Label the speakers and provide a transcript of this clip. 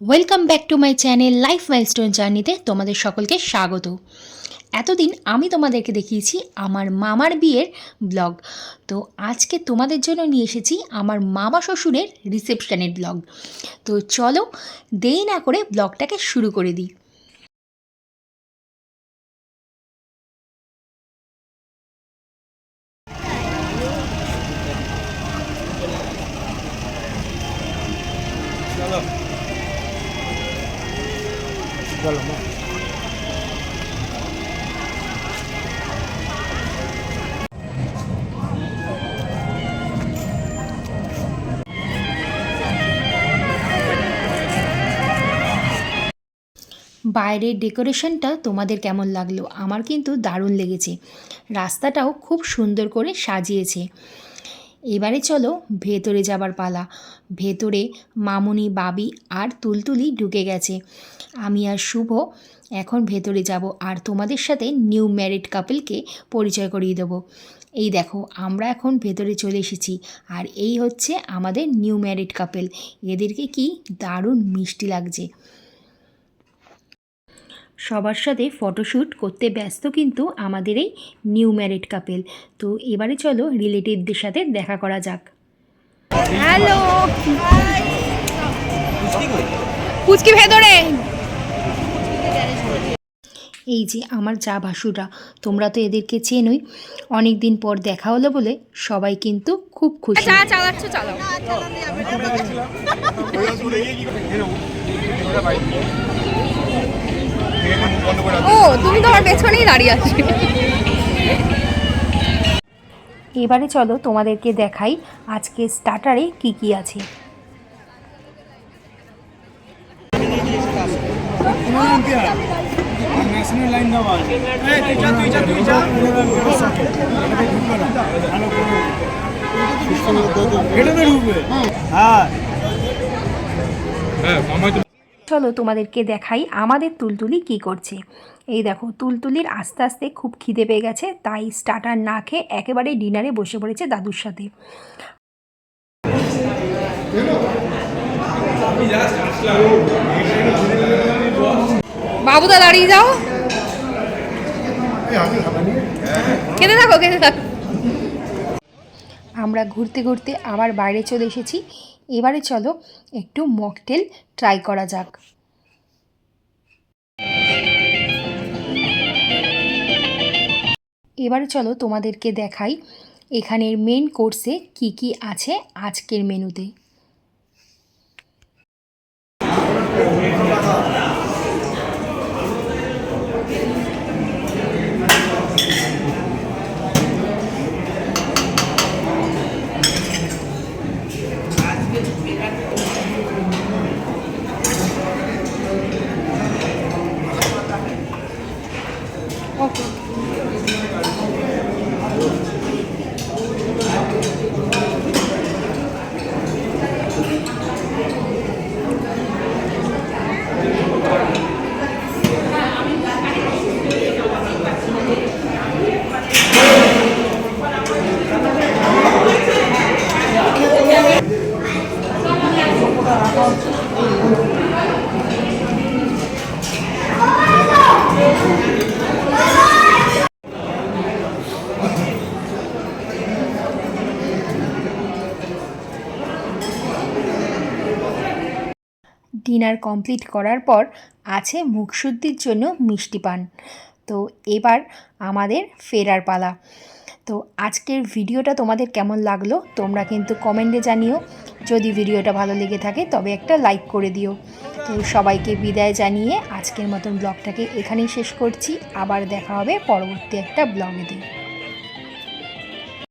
Speaker 1: Welcome back to my channel life milestone জার্নিতে তোমাদের সকলকে স্বাগত। এতদিন আমি তোমাদেরকে দেখিয়েছি আমার মামার বিয়ের ব্লগ। তো আজকে তোমাদের জন্য নিয়ে এসেছি আমার মামা শ্বশুরের রিসেপশানের ব্লগ। তো চলো দেই না করে ব্লগটাকে শুরু করে দিই। বাইরের ডেকোরেশনটা তোমাদের কেমন লাগল? আমার কিন্তু দারুণ লেগেছে। রাস্তাটাও খুব সুন্দর করে সাজিয়েছে। এবারে চলো ভেতরে যাবার পালা। ভেতরে মামুনি, বাবি আর তুলতুলি ঢুকে গেছে। আমি আর শুভ এখন ভেতরে যাব আর তোমাদের সাথে নিউ ম্যারিড কাপলকে পরিচয় করিয়ে দেবো। এই দেখো, আমরা এখন ভেতরে চলে এসেছি আর এই হচ্ছে আমাদের নিউ ম্যারিড কাপল এদেরকে কি দারুণ মিষ্টি লাগছে। সবার সাথে ফটোশ্যুট করতে ব্যস্ত কিন্তু আমাদের এই নিউ ম্যারিড কাপেল তো এবারে চলো রিলেটিভদের সাথে দেখা করা যাক।
Speaker 2: হ্যালো পুচকি ভেতরে।
Speaker 1: এই যে আমার যা ভাসুরা তোমরা তো এদেরকে চেনোই। অনেক দিন পর দেখা হলো বলে সবাই কিন্তু খুব খুশি।
Speaker 2: চা চালাচ্ছ চালাও তুমি তো আমার পেছনেই দাঁড়িয়ে আছো।
Speaker 1: এবারে চলো তোমাদেরকে দেখাই আজকে স্টার্টারে কি কি আছে।
Speaker 3: হ্যাঁ
Speaker 1: চলো তোমাদেরকে দেখাই আমাদের তুলতুলি কি করছে। এই দেখো, তুলতুলির আস্তে আস্তে খুব খিদে পেয়ে গেছে, তাই স্টার্টার না খেয়ে একেবারে ডিনারে বসে পড়েছে দাদুর সাথে।
Speaker 2: বাবুদা, দাঁড়িয়ে যাও। খেতে থাকো খেতে থাকো।
Speaker 1: আমরা ঘুরতে ঘুরতে আবার বাইরে চলে এসেছি। এবারে চলো একটু মকটেল ট্রাই করা যাক। এবারে চলো তোমাদেরকে দেখাই এখানের মেন কোর্সে কি কি আছে আজকের মেনুতে 哦。ডিনার কমপ্লিট করার পর আছে মুখশুদ্ধির জন্য মিষ্টি পান। তো এবার আমাদের ফেরার পালা। তো আজকের ভিডিওটা তোমাদের কেমন লাগল তোমরা কিন্তু কমেন্টে জানিও। যদি ভিডিওটা ভালো লেগে থাকে তবে একটা লাইক করে দিও। তো সবাইকে বিদায় জানিয়ে আজকের মতন ব্লগটাকে এখানেই শেষ করছি। আবার দেখা হবে পরবর্তী একটা ব্লগে। দিয়ে